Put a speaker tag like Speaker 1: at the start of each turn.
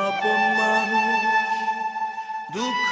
Speaker 1: আপন মানুষ দুঃখ